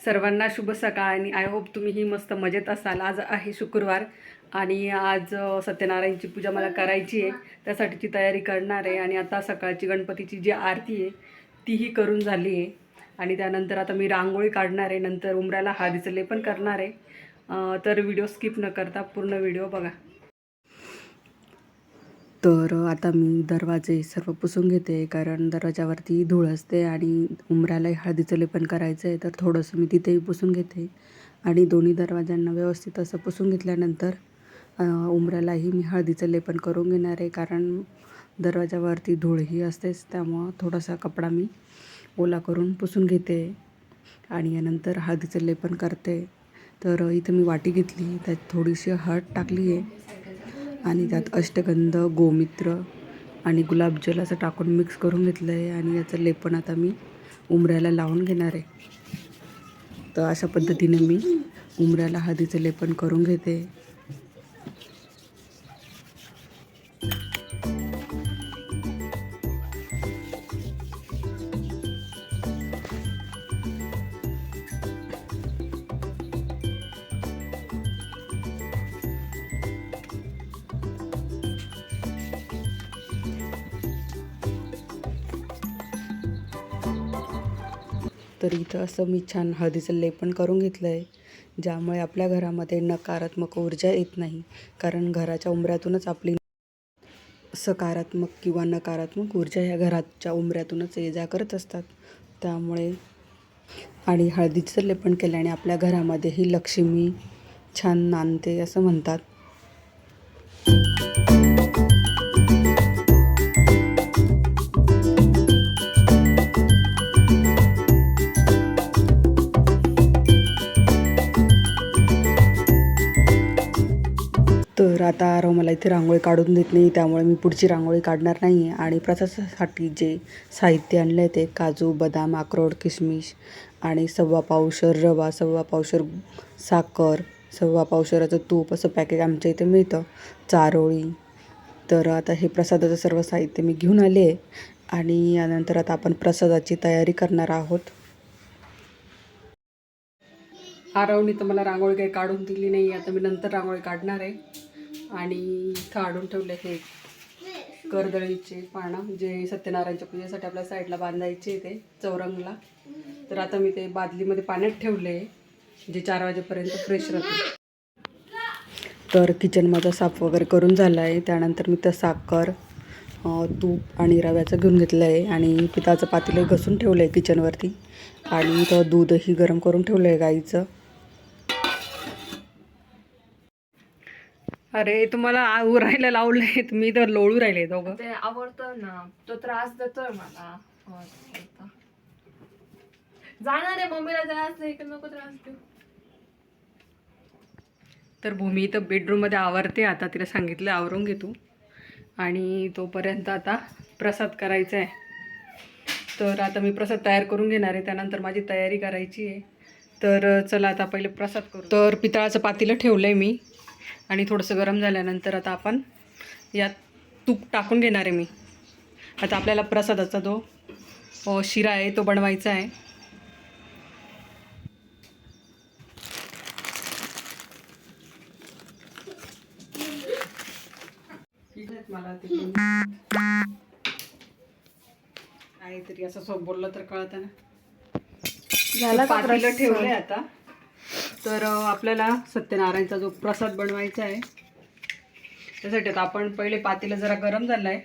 सर्वांना शुभ सकाळ आणि आय होप तुम्हीही मस्त मजेत असाल. आज आहे शुक्रवार आणि आज सत्यनारायणची पूजा मला करायची आहे. त्यासाठीची तयारी करणार आहे आणि आता सकाळची गणपतीची जी आरती आहे तीही करून झाली आहे. आणि त्यानंतर आता मी रांगोळी काढणार आहे. नंतर उमऱ्याला हळदीचं लेपन करणार आहे. तर व्हिडिओ स्किप न करता पूर्ण व्हिडिओ बघा. तर आता मी दरवाजे सर्व पुसून घेते कारण दरवाजावरती धूळ असते आणि उमऱ्यालाही हळदीचं लेपन करायचं आहे तर थोडंसं मी तिथेही पुसून घेते. आणि दोन्ही दरवाजांना व्यवस्थित असं पुसून घेतल्यानंतर अ, उमऱ्यालाही मी हळदीचं लेपन करून घेणार आहे कारण दरवाजावरती धूळही असतेच त्यामुळं थोडासा कपडा मी ओला करून पुसून घेते. आणि यानंतर हळदीचं लेपन करते. तर इथं मी वाटी घेतली त्यात थोडीशी हळद टाकली आहे. आणि त्यात अष्टगंध गोमित्र आणि गुलाबजल असं टाकून मिक्स करून घेतलं आहे आणि याचं लेपण आता मी उमऱ्याला लावून घेणार आहे. तर अशा पद्धतीने मी उमऱ्याला हळदीचं लेपन करून घेते. तर इथं असं मी छान हळदीचं लेपन करून घेतलं आहे ज्यामुळे आपल्या घरामध्ये नकारात्मक ऊर्जा येत नाही. कारण घराच्या उंबऱ्यातूनच आपली सकारात्मक किंवा नकारात्मक ऊर्जा ह्या घराच्या उंबऱ्यातूनच ये जा करत असतात. त्यामुळे आणि हळदीचं लेपन केल्याने आपल्या घरामध्येही लक्ष्मी छान नांदते असं म्हणतात. तर आता आरव मला इथे रांगोळी काढून देत नाही त्यामुळे मी पुढची रांगोळी काढणार नाही. आहे आणि प्रसादासाठी जे साहित्य आणलं आहे ते काजू बदाम अक्रोड किशमिश आणि सव्वा पावशर रवा सव्वा पावशर साखर सव्वा पावशराचं तूप असं पॅकेट आमच्या इथे मिळतं चारोळी. तर आता हे प्रसादाचं सर्व साहित्य मी घेऊन आले आहे आणि यानंतर आता आपण प्रसादाची तयारी करणार आहोत. आरवणी तर मला रांगोळी काही काढून दिली नाही आता मी नंतर रांगोळी काढणार आहे. आणि काढून ठेवले हे करदळीचे पानं जे सत्यनारायणच्या पूजेसाठी आपल्या साईडला बांधायचे ते चौरंगला. तर आता मी ते बादलीमध्ये पाण्यात ठेवले जे चार वाजेपर्यंत फ्रेश राहते तर किचन माझा साफ वगैरे करून झाला आहे त्यानंतर मी तर साखर तूप आणि रव्याचं घेऊन घेतलं आहे आणि पिताचं पातेलं घसून ठेवलं आहे किचनवरती आणि तर दूधही गरम करून ठेवलं आहे गाईचं. अरे तुम्हाला उरायला लावलंय. तुम्ही तर लोळू राहिले दोघं. ते आवडतं ना. तो त्रास देतोय मला. आवडतं. जाणार आहे मम्मीला त्रास नाही की नको त्रास देऊ. तर भूमी इथं बेडरूममध्ये आवरते. आता तिला सांगितलं आवरून घे तू. आणि तोपर्यंत आता प्रसाद करायचा आहे तर आता मी प्रसाद तयार करून घेणार आहे. त्यानंतर माझी तयारी करायची आहे. तर चला आता पहिले प्रसाद करू. तर पितळाचं पातेलं ठेवलं आहे मी. आणि थोडंसं गरम झाल्यानंतर आता आपण यात तूप टाकून घेणार आहे मी. आता आपल्याला प्रसादाचा जो शिरा आहे तो बनवायचा आहे. मला काहीतरी असं बोललं तर कळतं ना. झाला? ठेवलंय आता. तर आपल्याला सत्यनारायणचा जो प्रसाद बनवायचा आहे त्यासाठी आता आपण पहिले पातेलं जरा गरम झालं आहे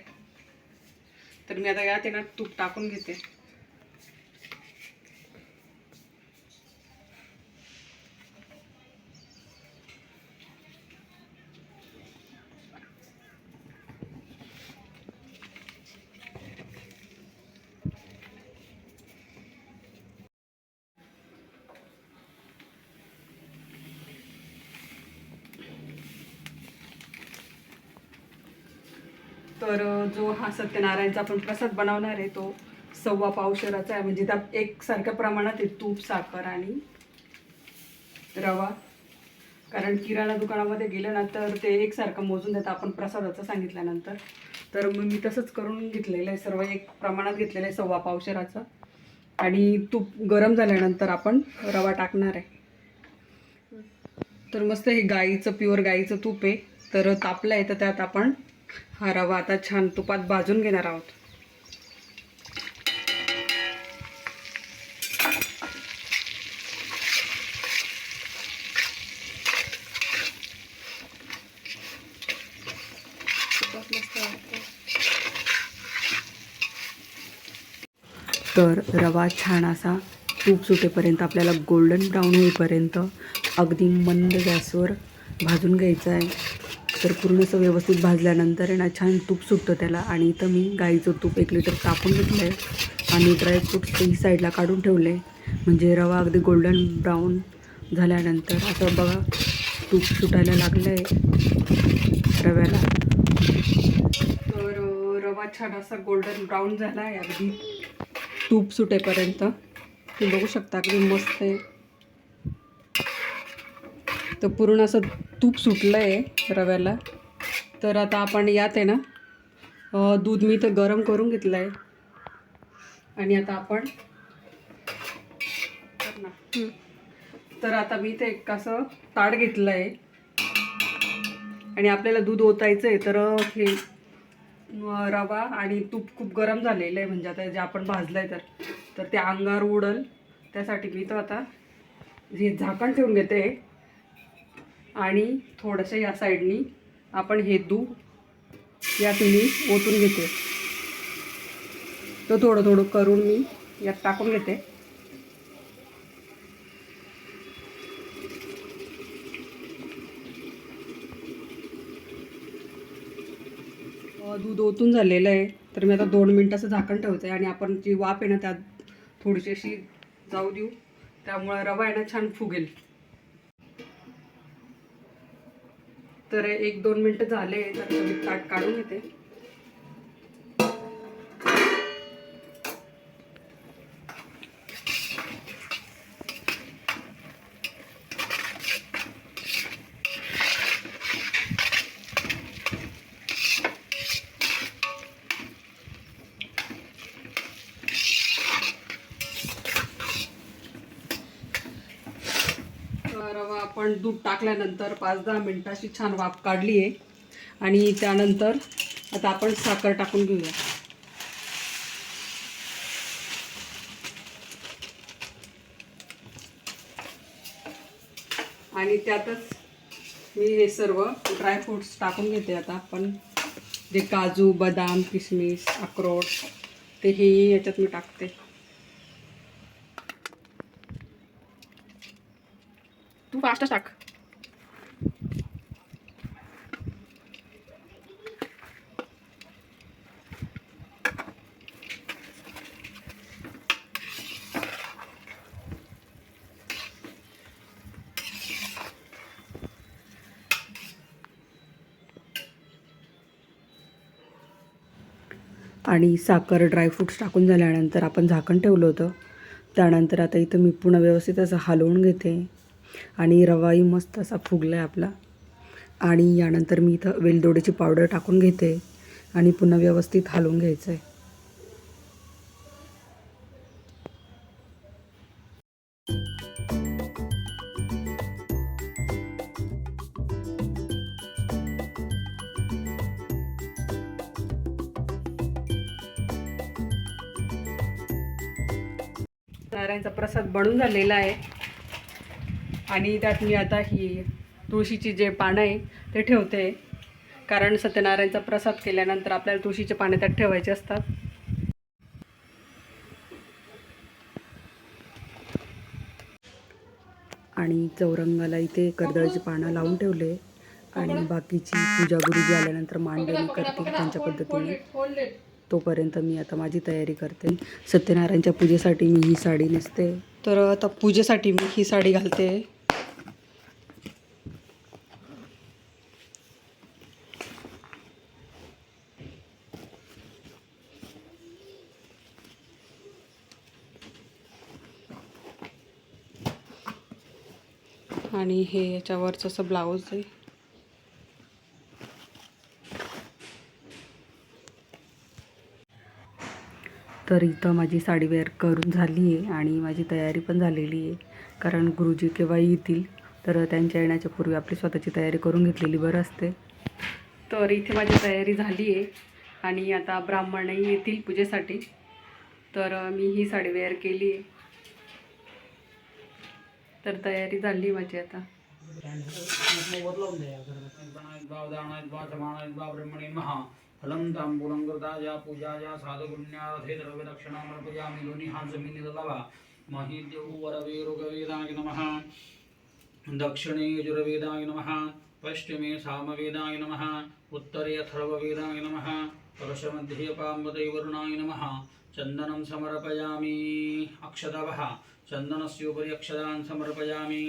तर मी आता यात येणार तूप टाकून घेते. तर जो हा सत्यनारायणचा आपण प्रसाद बनवणार आहे तो सव्वा पावशराचा आहे. म्हणजे त्यात एकसारख्या प्रमाणात आहे तूप साखर आणि रवा. कारण किराणा दुकानामध्ये गेलं ना तर ते एकसारखं मोजून देतं आपण प्रसादाचं सांगितल्यानंतर. तर मग मी तसंच करून घेतलेलं आहे. सर्व एक प्रमाणात घेतलेलं आहे सव्वा पावशराचं. आणि तूप गरम झाल्यानंतर आपण रवा टाकणार आहे. तर मस्त हे गाईचं प्युअर गाईचं तूप आहे. तर तापलं आहे तर त्यात आपण हा रवा आता छान तुपात भाजून घेणार आहोत. तर रवा छान असा तूप सुटेपर्यंत आपल्याला गोल्डन ब्राऊन होईपर्यंत अगदी मंद गॅसवर भाजून घ्यायचं आहे. तर पूर्ण असं व्यवस्थित भाजल्यानंतर आहे ना छान तूप सुटतं त्याला. आणि इथं मी गाईचं तूप एक लिटर कापून घेतलं आहे आणि ड्रायफ्रूट्स तेही साईडला काढून ठेवले म्हणजे रवा अगदी गोल्डन ब्राऊन झाल्यानंतर असं बघा तूप सुटायला लागलं आहे रव्याला. तर रवा छान असा गोल्डन ब्राऊन झाला आहे अगदी. तूप सुटेपर्यंत. तुम्ही बघू शकता अगदी मस्त आहे. तर पूर्ण असं तूप सुटलं आहे रव्याला. तर आता आपण यात आहे ना दूध मी तर गरम करून घेतलं आहे आणि आता आपण ना. तर आता मी ते एक असं ताट घेतलं आहे आणि आपल्याला दूध ओतायचं आहे तर हे रवा आणि तूप खूप गरम झालेलं आहे. म्हणजे आता जे आपण भाजलं आहे तर तर ते अंगावर उडल. त्यासाठी मी तर आता हे झाकण ठेवून घेते. आणि थोडंसं या साईडनी आपण हे दूध यात मी ओतून घेते. तर थोडं थोडं करून मी यात टाकून घेते. दूध ओतून झालेलं आहे. तर मी आता दोन मिनटाचं झाकण ठेवते आणि आपण जी वाफ आहे ना त्यात थोडीशी अशी जाऊ देऊ. त्यामुळे रवा आहे ना छान फुगेल. तर एक दोन मिनटं झाले तर मी ताट काढून घेते. रवा आपण दूध टाकल्यानंतर पाच दहा मिनटाची छान वाफ काढली आहे आणि त्यानंतर आता आपण साखर टाकून घेऊया. आणि त्यातच मी हे सर्व ड्रायफ्रूट्स टाकून घेते आता. आपण जे काजू बदाम किसमिस अक्रोड ते हे याच्यात मी टाकते. तू फास्ट आणि साखर ड्रायफ्रूट्स टाकून झाल्यानंतर आपण झाकण ठेवलं होतं. त्यानंतर आता इथं मी पुन्हा व्यवस्थित असं हलवून घेते. आणि रवाही मस्त असा फुगला आहे आपला. आणि यानंतर मी इथं वेलदोड्याची पावडर टाकून घेते आणि पुन्हा व्यवस्थित हलवून घ्यायचं आहे नारायणचा प्रसाद बनून झालेला आहे. आणि त्यात मी आता ही तुळशीची जे पानं आहे ते ठेवते. कारण सत्यनारायणचा प्रसाद केल्यानंतर आपल्याला तुळशीचे पाने त्यात ठेवायचे असतात. आणि चौरंगाला इथे कर्दळाची पानं लावून ठेवले. आणि बाकीची पूजा गुरुजी आल्यानंतर मांडणी करतील त्यांच्या पद्धतीने. तोपर्यंत मी आता माझी तयारी करते. सत्यनारायणच्या पूजेसाठी मी ही साडी नेसते. तर आता पूजेसाठी मी ही साडी घालते. आणि हे याच्यावरचं असं ब्लाऊज आहे. तर इथं माझी साडी वेअर करून झाली आहे आणि माझी तयारी पण झालेली आहे. कारण गुरुजी केव्हा येतील तर त्यांच्या येण्याच्या पूर्वी आपली स्वतःची तयारी करून घेतलेली बरं असते. तर इथे माझी तयारी झाली आहे आणि आता ब्राह्मणही येतील पूजेसाठी. तर मी ही साडी वेअर केली आहे. तर तयारी झाली माझी आता. ब्रह्मणे महा फलं तांबूलं कृताया पूजाया साधुपुण्यार्थे द्रव्यदक्षिणामर्पयामि लोनि हा जमिनीलवा मही देवरवे नमः दक्षिणे यजुर्वेदाय नमः पश्चिमे सामवेदाय नमः उत्तरे अथर्ववेदाय नमः परशमध्ये पाम्बदैवरुणाय नमः चन्दनं समर्पयामि अक्षतवः चन्दनस्योपरि अक्षतान् समर्पयामि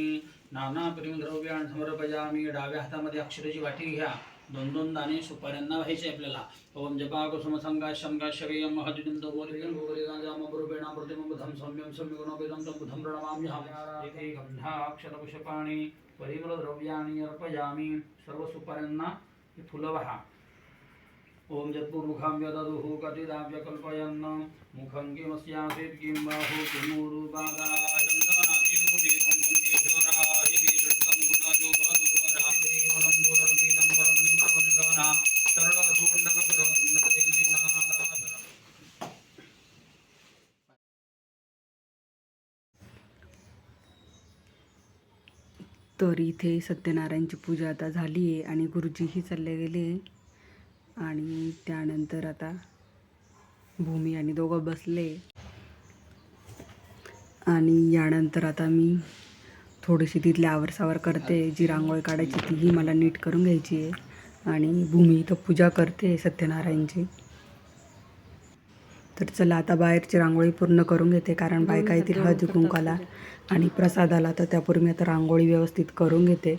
नानाप्रिय द्रव्यान् समर्पयामि डाव्या हातामध्ये अक्षरेची वाटी घ्या. दोन दोन दाणे सुपाऱ्यांना व्हायचे आपल्याला. ओम जपा कुसुम संगाशम काश्यवेयम महदिनंद बोलियं गोगरेगाजाम बुरुपेणा प्रतिमं बुधं सम्यं सम्यगुणोपेदं तं बुधं प्रणमाम्यहम् इति गन्धा परिमलद्रव्याणि अर्पयामि. सर्व सुपाऱ्यांना फुलं वहा ओम जत्पुर्मुखां व्यददुः कतिदाव्य कल्पयन् मुखं किमस्यासीत् किं बाहु तर इथे सत्यनारायणची पूजा आता झाली आहे आणि गुरुजीही चालले गेले आहे आणि त्यानंतर आता भूमी आणि दोघं बसले. आणि यानंतर आता मी थोडीशी तिथली आवरसावर करते. जी रांगोळी काढायची तीही मला नीट करून घ्यायची आहे. आणि भूमी इथं पूजा करते सत्यनारायणची. तर चला आता बाहेरची रांगोळी पूर्ण करून घेते कारण बायका येतील हळदी कुंकाला आणि प्रसादाला तर त्यापूर्वी मी आता रांगोळी व्यवस्थित करून घेते.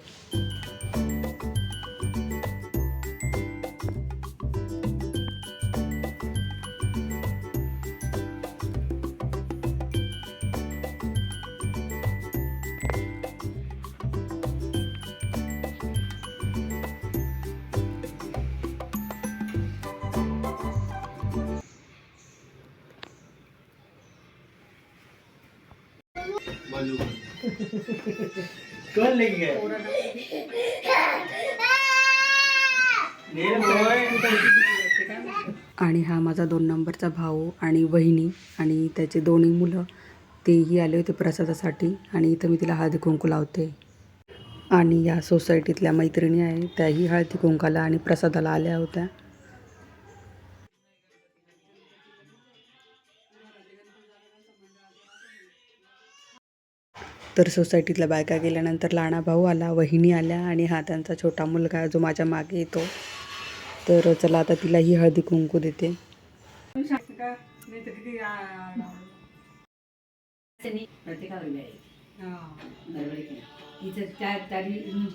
कौन लेके गए आणि हा माझा दोन नंबरचा भाऊ आणि वहिनी आणि त्याचे दोन्ही मुलं तेही आले होते प्रसादासाठी आणि इथं मी तिला हळदी कुंकू लावते. आणि या सोसायटीतल्या मैत्रिणी आहे त्याही हळदी कुंकाला आणि प्रसादाला आल्या होत्या. तर सोसायटीतल्या बायका गेल्यानंतर लहाना भाऊ आला वहिनी आल्या आणि हा त्यांचा छोटा मुलगा जो माझ्या मागे येतो. तर चला आता तिला ही हळदी कुंकू देते.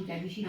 त्या दिवशी